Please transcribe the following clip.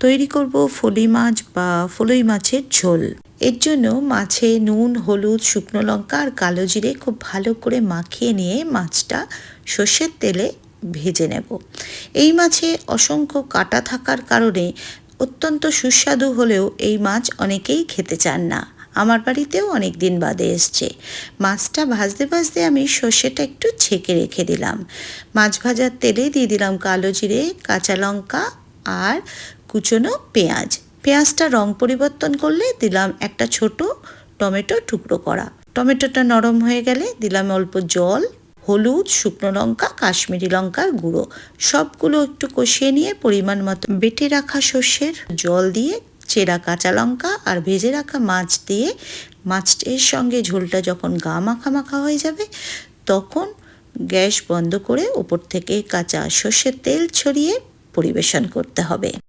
তৈরি করব ফলি মাছ বা ফলই মাছের ঝোল। এর জন্য মাছে নুন, হলুদ, শুকনো লঙ্কা আর কালো জিরে খুব ভালো করে মাখিয়ে নিয়ে মাছটা সর্ষের তেলে ভেজে নেব। এই মাছে অসংখ্য কাটা থাকার কারণে অত্যন্ত সুস্বাদু হলেও এই মাছ অনেকেই খেতে চান না। আমার বাড়িতেও অনেক দিন বাদে এসছে। মাছটা ভাজতে ভাজতে আমি সর্ষেটা একটু ছেঁকে রেখে দিলাম। মাছ ভাজার তেলে দিয়ে দিলাম কালো জিরে, কাঁচা লঙ্কা আর কুচনো পেঁয়াজ। পেঁয়াজটা রং পরিবর্তন করলে দিলাম একটা ছোট টমেটো টুকরো করা। টমেটোটা নরম হয়ে গেলে দিলাম অল্প জল, হলুদ, শুকনো লঙ্কা, কাশ্মীরি লঙ্কার গুঁড়ো। সবগুলো একটু কষিয়ে নিয়ে পরিমাণ মতো বেটে রাখা সর্ষের জল দিয়ে চেরা কাঁচা লঙ্কা আর ভেজে রাখা মাছ দিয়ে। মাছটির সঙ্গে ঝোলটা যখন গা মাখা মাখা হয়ে যাবে, তখন গ্যাস বন্ধ করে ওপর থেকে কাঁচা সর্ষের তেল ছড়িয়ে পরিবেশন করতে হবে।